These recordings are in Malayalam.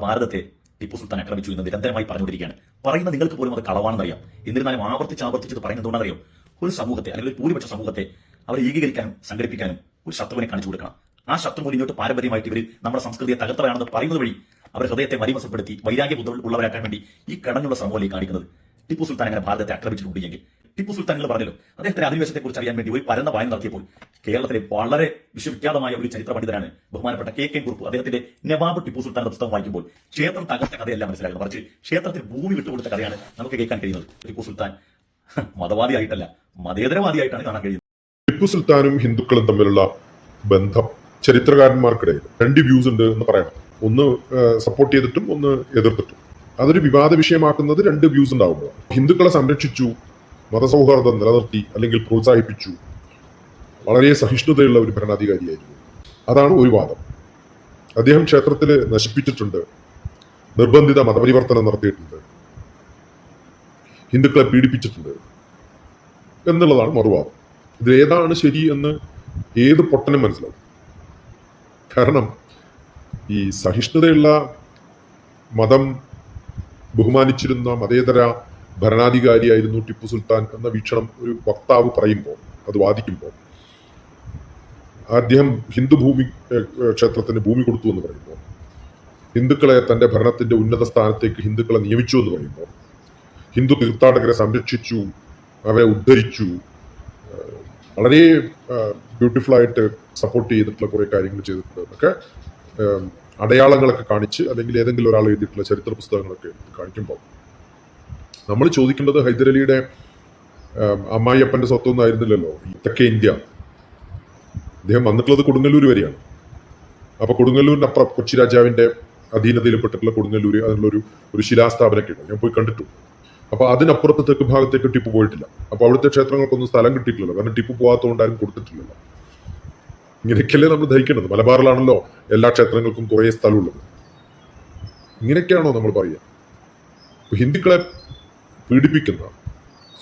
നമ്മുടെ ഭാരതത്തെ ടിപ്പു സുൽത്താൻ ആക്രമിച്ചു എന്ന് നിരന്തരമായി പറഞ്ഞുകൊണ്ടിരിക്കുകയാണ്. പറയുന്ന നിങ്ങൾക്ക് പോലും അത് കളവാണെന്നറിയാം. എന്നിരുന്നാലും ആവർത്തിച്ച് ആവർത്തിച്ചത് പറയുന്നത് എന്തുകൊണ്ടറിയോ ഒരു സമൂഹത്തെ അല്ലെങ്കിൽ ഒരു ഭൂരിപക്ഷ സമൂഹത്തെ അവരെ ഏകീകരിക്കാനും സംഘടിപ്പിക്കാനും ഒരു ശത്രുവിനെ കാണിച്ചു കൊടുക്കണം. ആ ശത്രു മൂലം ഇങ്ങോട്ട് പാരമ്പര്യമായിട്ട് ഇവർ നമ്മുടെ സംസ്കൃതിയെ തകർത്തവരാണെന്ന് പറയുന്നത് വഴി അവർ ഹൃദയത്തെ മരിമസപ്പെടുത്തി വൈരാഗ്യ ഉള്ളവരാക്കാൻ വേണ്ടി ഈ കടഞ്ഞുള്ള ശ്രമമല്ലേ കാണിക്കുന്നത്. ടിപ്പു സുൽത്താൻ അങ്ങനെ ഭാരതത്തെ ആക്രമിച്ചിട്ടുണ്ട് എങ്കിൽ ടിപ്പു സുൽത്താൻ പറഞ്ഞല്ലോ. അദ്ദേഹത്തിന്റെ അധിനിവേശത്തെ കുറിച്ച് അറിയാൻ വേണ്ടി ഒരു പരന്ന വായന നടത്തിയപ്പോൾ കേരളത്തിലെ വളരെ വിശ്വവിഖ്യാതമായ ഒരു ചരിത്ര പണ്ഡിതനാണ് ബഹുമാനപ്പെട്ട കെ കെ കുറുപ്പ്. അദ്ദേഹത്തിന്റെ നവാബ് ടിപ്പു സുൽത്താന്റെ പുസ്തകം വായിക്കുമ്പോൾ ക്ഷേത്രം തകർത്ത കഥയല്ല മനസ്സിലാക്കുന്നത് മറിച്ച് ക്ഷേത്രത്തിന് ഭൂമി വിട്ടുകൊടുത്ത കഥയാണ് നമുക്ക് കേൾക്കാൻ കഴിയുന്നത്. ടിപ്പു സുൽത്താൻ മതവാദിയായിട്ടല്ല മതേതരവാദിയായിട്ടാണ് കാണാൻ കഴിയുന്നത്. ടിപ്പു സുൽത്താനും ഹിന്ദുക്കളും തമ്മിലുള്ള ബന്ധം ചരിത്രകാരന്മാർക്കിടയിൽ രണ്ട് വ്യൂസ് ഉണ്ട് എന്ന് പറയണം ഒന്ന് സപ്പോർട്ട് ചെയ്തിട്ടും ഒന്ന് എതിർത്തിട്ടും. അതൊരു വിവാദ വിഷയമാക്കുന്നത് രണ്ട് വ്യൂസ് ഉണ്ടാവുമ്പോൾ ഹിന്ദുക്കളെ സംരക്ഷിച്ചു മതസൗഹാർദ്ദം നിലനിർത്തി അല്ലെങ്കിൽ പ്രോത്സാഹിപ്പിച്ചു. വളരെ സഹിഷ്ണുതയുള്ള ഒരു ഭരണാധികാരിയായിരുന്നു. അതാണ് ഒരു വാദം. അദ്ദേഹം ക്ഷേത്രത്തിൽ നശിപ്പിച്ചിട്ടുണ്ട്. നിർബന്ധിത മതപരിവർത്തനം നടത്തിയിട്ടുണ്ട്. ഹിന്ദുക്കളെ പീഡിപ്പിച്ചിട്ടുണ്ട്. എന്നുള്ളതാണ് മറുവാദം. ഇതിൽ ഏതാണ് ശരി എന്ന് ഏത് പൊട്ടനും മനസ്സിലാവും. കാരണം ഈ സഹിഷ്ണുതയുള്ള മതം ബഹുമാനിച്ചിരുന്ന മതേതര ഭരണാധികാരിയായിരുന്നു ടിപ്പു സുൽത്താൻ എന്ന വീക്ഷണം ഒരു വക്താവ് പറയുമ്പോൾ അത് വാദിക്കുമ്പോൾ അദ്ദേഹം ഹിന്ദു ഭൂമി ക്ഷേത്രത്തിന് ഭൂമി കൊടുത്തു എന്ന് പറയുമ്പോൾ ഹിന്ദുക്കളെ തന്റെ ഭരണത്തിന്റെ ഉന്നത സ്ഥാനത്തേക്ക് ഹിന്ദുക്കളെ നിയമിച്ചു എന്ന് പറയുമ്പോൾ ഹിന്ദു തീർത്ഥാടകരെ സംരക്ഷിച്ചു അവരെ ഉദ്ധരിച്ചു വളരെ ബ്യൂട്ടിഫുൾ ആയിട്ട് സപ്പോർട്ട് ചെയ്തിട്ടുള്ള കുറേ കാര്യങ്ങൾ ചെയ്തിട്ടുണ്ട് എന്നൊക്കെ അടയാളങ്ങളൊക്കെ കാണിച്ച് അല്ലെങ്കിൽ ഏതെങ്കിലും ഒരാൾ എഴുതിയിട്ടുള്ള ചരിത്ര പുസ്തകങ്ങളൊക്കെ കാണിക്കുമ്പോൾ നമ്മൾ ചോദിക്കേണ്ടത് ഹൈദരലിയുടെ അമ്മായി അമ്മായിയപ്പന്റെ സ്വത്തൊന്നും ആയിരുന്നില്ലല്ലോ. തെക്കേ ഇന്ത്യ. അദ്ദേഹം വന്നിട്ടുള്ളത് കൊടുങ്ങല്ലൂർ വരെയാണ്. അപ്പോൾ കൊടുങ്ങല്ലൂരിന്റെ അപ്പുറം കൊച്ചി രാജാവിന്റെ അധീനതയിൽപ്പെട്ടിട്ടുള്ള കൊടുങ്ങല്ലൂർ അതിനുള്ളൊരു ഒരു ശിലാസ്ഥാപനമൊക്കെ ഉണ്ട്. ഞാൻ പോയി കണ്ടിട്ടു. അപ്പോൾ അതിനപ്പുറത്ത് തെക്ക് ഭാഗത്തേക്ക് ടിപ്പു പോയിട്ടില്ല. അപ്പോൾ അവിടുത്തെ ക്ഷേത്രങ്ങൾക്കൊന്നും സ്ഥലം കിട്ടിയിട്ടില്ലല്ലോ. കാരണം ടിപ്പു പോകാത്തതുകൊണ്ട് ആരും കൊടുത്തിട്ടില്ലല്ലോ. ഇങ്ങനെയൊക്കെയല്ലേ നമ്മൾ ധരിക്കേണ്ടത്? മലബാറിലാണല്ലോ എല്ലാ ക്ഷേത്രങ്ങൾക്കും കുറേ സ്ഥലമുള്ളത്. ഇങ്ങനെയൊക്കെയാണോ നമ്മൾ പറയുക? ഹിന്ദുക്കളെ പീഡിപ്പിക്കുന്ന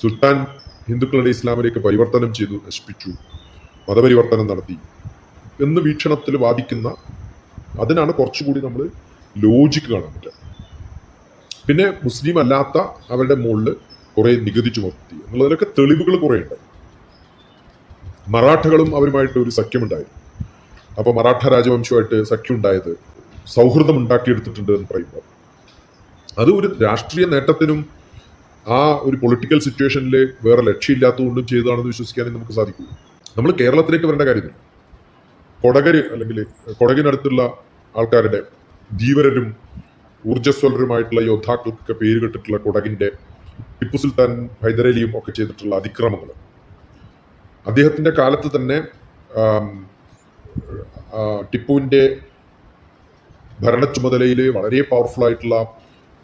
സുൽത്താൻ ഹിന്ദുക്കളുടെ ഇസ്ലാമിലേക്ക് പരിവർത്തനം ചെയ്തു നശിപ്പിച്ചു മതപരിവർത്തനം നടത്തി എന്ന് വീക്ഷണത്തിൽ വാദിക്കുന്ന അതിനാണ് കുറച്ചുകൂടി നമ്മൾ ലോജിക്ക് കാണാൻ പറ്റുക. പിന്നെ മുസ്ലിം അല്ലാത്ത അവരുടെ മുകളിൽ കുറെ നികുതി ചുമത്തി എന്നുള്ളതിലൊക്കെ തെളിവുകൾ കുറെ ഉണ്ട്. മറാഠകളും അവരുമായിട്ട് ഒരു സഖ്യമുണ്ടായിരുന്നു. അപ്പോൾ മറാഠ രാജവംശമായിട്ട് സഖ്യം ഉണ്ടായത് സൗഹൃദം ഉണ്ടാക്കിയെടുത്തിട്ടുണ്ട് എന്ന് പറയുമ്പോൾ അത് ഒരു രാഷ്ട്രീയ നേട്ടത്തിനും ആ ഒരു പൊളിറ്റിക്കൽ സിറ്റുവേഷനിൽ വേറെ ലക്ഷ്യമില്ലാത്തതുകൊണ്ടും ചെയ്തതാണെന്ന് വിശ്വസിക്കാനേ നമുക്ക് സാധിക്കൂ. നമ്മൾ കേരളത്തിലേക്ക് വരേണ്ട കാര്യമില്ല. കൊടകര് അല്ലെങ്കിൽ കൊടകിനടുത്തുള്ള ആൾക്കാരുടെ ധീവരരും ഊർജസ്വലരുമായിട്ടുള്ള യോദ്ധാക്കൾക്കൊക്കെ പേര് കെട്ടിട്ടുള്ള കൊടകിന്റെ ടിപ്പു സുൽത്താൻ ഹൈദരലിയും ഒക്കെ ചെയ്തിട്ടുള്ള അതിക്രമങ്ങൾ അദ്ദേഹത്തിന്റെ കാലത്ത് തന്നെ ടിപ്പുവിന്റെ ഭരണ ചുമതലയിൽ വളരെ പവർഫുൾ ആയിട്ടുള്ള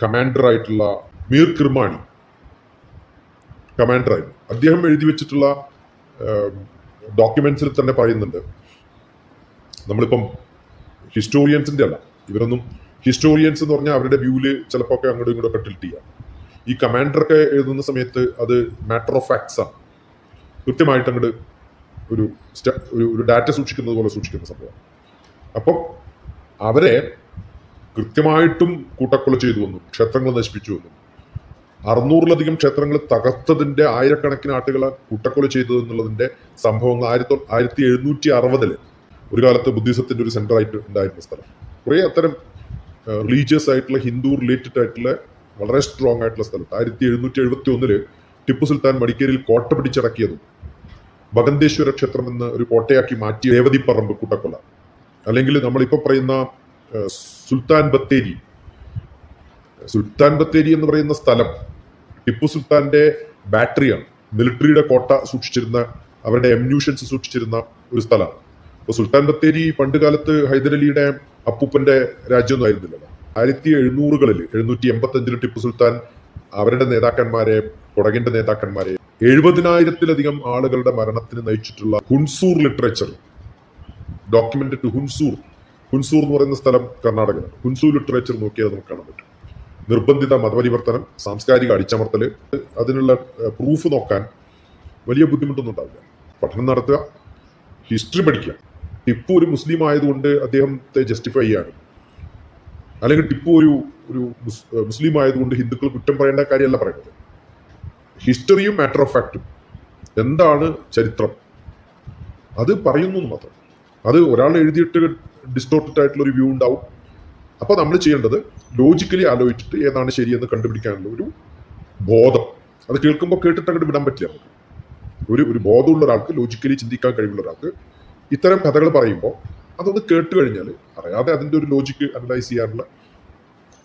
കമാൻഡർ ആയിട്ടുള്ള മീർ കിർമാണി കമാൻഡറായിരുന്നു അദ്ദേഹം എഴുതി വെച്ചിട്ടുള്ള ഡോക്യുമെന്റ്സിൽ തന്നെ പറയുന്നുണ്ട്. നമ്മളിപ്പം ഹിസ്റ്റോറിയൻസിന്റെ അല്ല ഇവരൊന്നും ഹിസ്റ്റോറിയൻസ് എന്ന് പറഞ്ഞാൽ അവരുടെ വ്യൂവിൽ ചിലപ്പോൾ ഒക്കെ അങ്ങോട്ടും ഇങ്ങോട്ടും ഒക്കെ ടിൽറ്റ് ചെയ്യാം. ഈ കമാൻഡറൊക്കെ എഴുതുന്ന സമയത്ത് അത് മാറ്റർ ഓഫ് ഫാക്ട്സ് ആണ്. കൃത്യമായിട്ട് അങ്ങോട്ട് ഒരു ഒരു ഡാറ്റ സൂക്ഷിക്കുന്നത് പോലെ സൂക്ഷിക്കുന്ന സംഭവം അപ്പം അവരെ കൃത്യമായിട്ടും കൂട്ടക്കൊല ചെയ്തു വന്നു ക്ഷേത്രങ്ങൾ നശിപ്പിച്ചു വന്നു. അറുന്നൂറിലധികം ക്ഷേത്രങ്ങൾ തകർത്തതിന്റെ ആയിരക്കണക്കിന് ആട്ടുകളെ കൂട്ടക്കൊല ചെയ്തു എന്നുള്ളതിന്റെ സംഭവങ്ങൾ ആയിരത്തി ആയിരത്തി എഴുന്നൂറ്റി അറുപതിൽ ഒരു കാലത്ത് ബുദ്ധിസത്തിന്റെ ഒരു സെന്റർ ആയിട്ട് ഉണ്ടായിരുന്ന സ്ഥലം. കുറേ അത്തരം റിലീജിയസ് ആയിട്ടുള്ള ഹിന്ദു റിലേറ്റഡ് ആയിട്ടുള്ള വളരെ സ്ട്രോങ് ആയിട്ടുള്ള സ്ഥലത്ത്. ആയിരത്തി എഴുന്നൂറ്റി എഴുപത്തി ഒന്നിൽ ടിപ്പു സുൽത്താൻ മടിക്കേരിയിൽ കോട്ട പിടിച്ചടക്കിയതും ഭഗന്തേശ്വര ക്ഷേത്രം എന്ന് ഒരു കോട്ടയാക്കി മാറ്റി രേവതി പറമ്പ് കൂട്ടക്കൊല. അല്ലെങ്കിൽ നമ്മളിപ്പോൾ പറയുന്ന സുൽത്താൻ ബത്തേരി. സുൽത്താൻ ബത്തേരി എന്ന് പറയുന്ന സ്ഥലം ടിപ്പു സുൽത്താന്റെ ബാറ്ററിയാണ്. മിലിറ്ററിയുടെ കോട്ട സൂക്ഷിച്ചിരുന്ന അവരുടെ എമ്യൂഷൻസ് സൂക്ഷിച്ചിരുന്ന ഒരു സ്ഥലമാണ്. അപ്പോൾ സുൽത്താൻ ബത്തേരി പണ്ട് കാലത്ത് ഹൈദരലിയുടെ അപ്പൂപ്പന്റെ രാജ്യമൊന്നും ആയിരുന്നില്ലല്ലോ. ആയിരത്തി എഴുന്നൂറുകളിൽ എഴുന്നൂറ്റി എൺപത്തി അഞ്ചിൽ ടിപ്പു സുൽത്താൻ അവരുടെ നേതാക്കന്മാരെ കൊടകിന്റെ നേതാക്കന്മാരെ എഴുപതിനായിരത്തിലധികം ആളുകളുടെ മരണത്തിന് നയിച്ചിട്ടുള്ള Hunsur literature document to Hunsur. Hunsur എന്ന് പറയുന്ന സ്ഥലം കർണാടകയാണ് ഹുൻസൂർ ലിറ്ററേച്ചർ നോക്കിയാൽ നമുക്ക് കാണാൻ പറ്റും. നിർബന്ധിത മതപരിവർത്തനം സാംസ്കാരിക അടിച്ചമർത്തൽ അതിനുള്ള പ്രൂഫ് നോക്കാൻ വലിയ ബുദ്ധിമുട്ടൊന്നും ഉണ്ടാവില്ല. പഠനം നടത്തുക ഹിസ്റ്ററി പഠിക്കുക. ടിപ്പു ഒരു മുസ്ലിം ആയതുകൊണ്ട് അദ്ദേഹത്തെ ജസ്റ്റിഫൈ ചെയ്യാനും അല്ലെങ്കിൽ ടിപ്പു ഒരു ഒരു മുസ്ലിം ആയതുകൊണ്ട് ഹിന്ദുക്കൾ കുറ്റം പറയേണ്ട കാര്യമല്ല പറയുന്നത്. ഹിസ്റ്ററിയും മാറ്റർ ഓഫ് ഫാക്റ്റും എന്താണ് ചരിത്രം? അത് പറയുന്നു മാത്രം. അത് ഒരാൾ എഴുതിയിട്ട് ഡിസ്റ്റോർട്ടഡ് ആയിട്ടുള്ള ഒരു വ്യൂ ഉണ്ടാവും. അപ്പോൾ നമ്മൾ ചെയ്യേണ്ടത് ലോജിക്കലി ആലോചിച്ചിട്ട് ഏതാണ് ശരിയെന്ന് കണ്ടുപിടിക്കാനുള്ള ഒരു ബോധം. അത് കേൾക്കുമ്പോൾ കേട്ടിട്ട് അങ്ങോട്ട് വിടാൻ പറ്റില്ല നമുക്ക്. ഒരു ഒരു ബോധമുള്ള ഒരാൾക്ക് ലോജിക്കലി ചിന്തിക്കാൻ കഴിവുള്ള ഒരാൾക്ക് ഇത്തരം കഥകൾ പറയുമ്പോൾ അതൊന്ന് കേട്ട് കഴിഞ്ഞാൽ അറിയാതെ അതിന്റെ ഒരു ലോജിക്ക് അനലൈസ് ചെയ്യാനുള്ള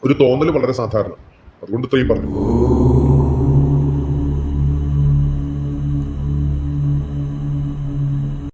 ഒരു തോന്നൽ വളരെ സാധാരണ. അതുകൊണ്ട് ഇത്രയും പറഞ്ഞു.